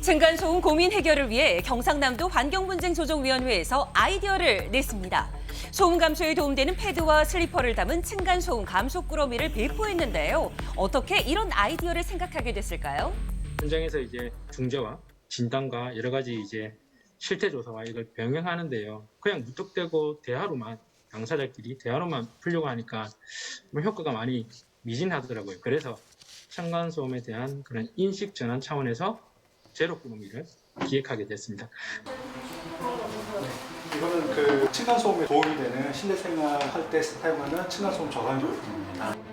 층간소음 고민 해결을 위해 경상남도 환경분쟁조정위원회에서 아이디어를 냈습니다. 소음 감소에 도움되는 패드와 슬리퍼를 담은 층간소음 감소 꾸러미를 배포했는데요. 어떻게 이런 아이디어를 생각하게 됐을까요? 현장에서 이제 중재와 진단과 여러 가지 이제 실태 조사와 이걸 병행하는데요. 그냥 무턱대고 대화로만 당사자끼리 대화로만 풀려고 하니까 뭐 효과가 많이 미진하더라고요. 그래서 층간소음에 대한 그런 인식 전환 차원에서 제로 꾸러미를 기획하게 됐습니다. 이거는 그 층간소음에 도움이 되는 실내 생활할 때 사용하는 층간소음 저감 제품입니다.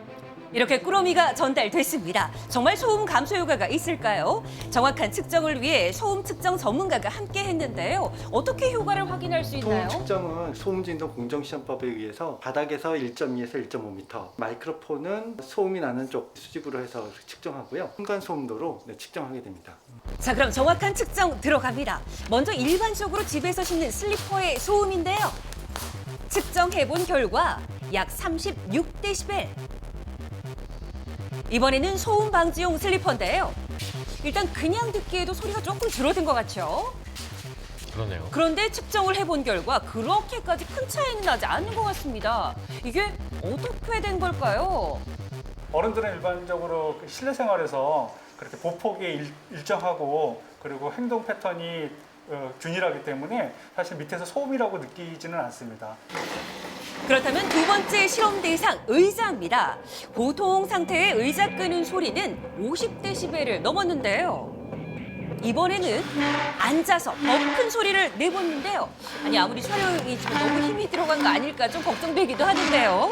이렇게 꾸러미가 전달됐습니다. 정말 소음 감소 효과가 있을까요? 정확한 측정을 위해 소음 측정 전문가가 함께 했는데요. 어떻게 효과를 확인할 수 있나요? 소음 측정은 소음 진동 공정 시험법에 의해서 바닥에서 1.2에서 1.5m, 마이크로폰은 소음이 나는 쪽 수직으로 해서 측정하고요. 층간소음도로 네, 측정하게 됩니다. 자, 그럼 정확한 측정 들어갑니다. 먼저 일반적으로 집에서 신는 슬리퍼의 소음인데요. 측정해본 결과 약 36데시벨. 이번에는 소음 방지용 슬리퍼인데요. 일단 그냥 듣기에도 소리가 조금 줄어든 것 같죠? 그러네요. 그런데 측정을 해본 결과 그렇게까지 큰 차이는 나지 않는 것 같습니다. 이게 어떻게 된 걸까요? 어른들은 일반적으로 그 실내 생활에서 그렇게 보폭이 일, 일정하고 그리고 행동 패턴이 어, 균일하기 때문에 사실 밑에서 소음이라고 느끼지는 않습니다. 그렇다면 두 번째 실험 대상 의자입니다. 보통 상태의 의자 끄는 소리는 50데시벨을 넘었는데요. 이번에는 앉아서 더 큰 소리를 내보는데요. 아니 아무리 촬영이 좀 너무 힘이 들어간 거 아닐까 좀 걱정되기도 하는데요.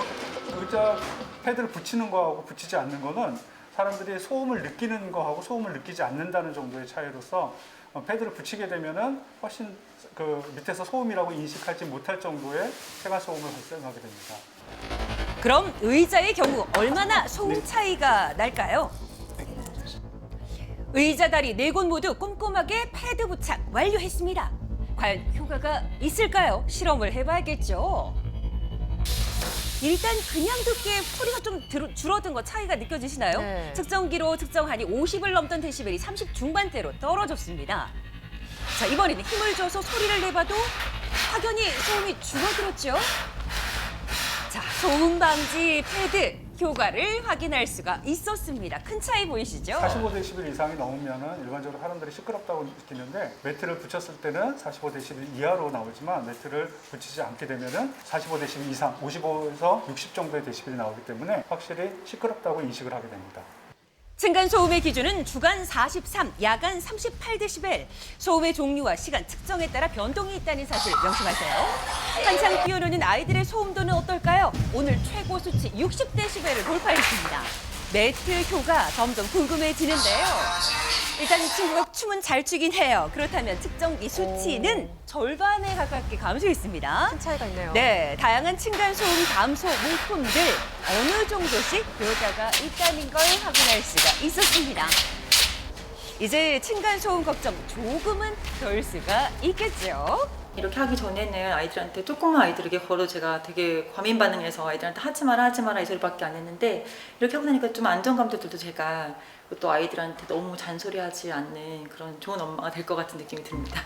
의자 패드를 붙이는 거하고 붙이지 않는 거는 사람들이 소음을 느끼는 거하고 소음을 느끼지 않는다는 정도의 차이로서 어, 패드를 붙이게 되면은 훨씬 그 밑에서 소음이라고 인식하지 못할 정도의 체감 소음을 발생하게 됩니다. 그럼 의자의 경우 얼마나 소음 차이가 날까요? 의자 다리 네 곳 모두 꼼꼼하게 패드 부착 완료했습니다. 과연 효과가 있을까요? 실험을 해봐야겠죠. 일단 그냥 듣기에 소리가 좀 들- 줄어든 거 차이가 느껴지시나요? 네. 측정기로 측정하니 50을 넘던 데시벨이 30 중반대로 떨어졌습니다. 자 이번에는 힘을 줘서 소리를 내봐도 확연히 소음이 줄어들었죠. 자, 소음 방지 패드 효과를 확인할 수가 있었습니다. 큰 차이 보이시죠? 45데시벨 이상이 넘으면은 일반적으로 사람들이 시끄럽다고 느끼는데 매트를 붙였을 때는 45데시벨 이하로 나오지만 매트를 붙이지 않게 되면은 45데시벨 이상, 55에서 60 정도의 데시벨이 나오기 때문에 확실히 시끄럽다고 인식을 하게 됩니다. 층간 소음의 기준은 주간 43, 야간 38데시벨. 소음의 종류와 시간 측정에 따라 변동이 있다는 사실 명심하세요. 한창 뛰어노는 아이들의 소음도는 어떨까요? 오늘 최고 수치 60데시벨을 돌파했습니다. 매트 효과 점점 궁금해지는데요. 일단 이 친구가 춤은 잘 추긴 해요. 그렇다면 측정기 수치는 절반에 가깝게 감소했습니다. 큰 차이가 있네요. 네, 다양한 층간 소음 감소 물품들 어느 정도씩 효과가 있다는 걸 확인할 수가 있었습니다. 이제 층간 소음 걱정 조금은 덜 수가 있겠죠. 이렇게 하기 전에는 아이들한테 조그만 아이들에게 걸어 제가 되게 과민 반응해서 아이들한테 하지 마라 하지 마라 이 소리밖에 안 했는데 이렇게 하고 나니까 좀 안정감도 들고 제가 또 아이들한테 너무 잔소리하지 않는 그런 좋은 엄마가 될 것 같은 느낌이 듭니다.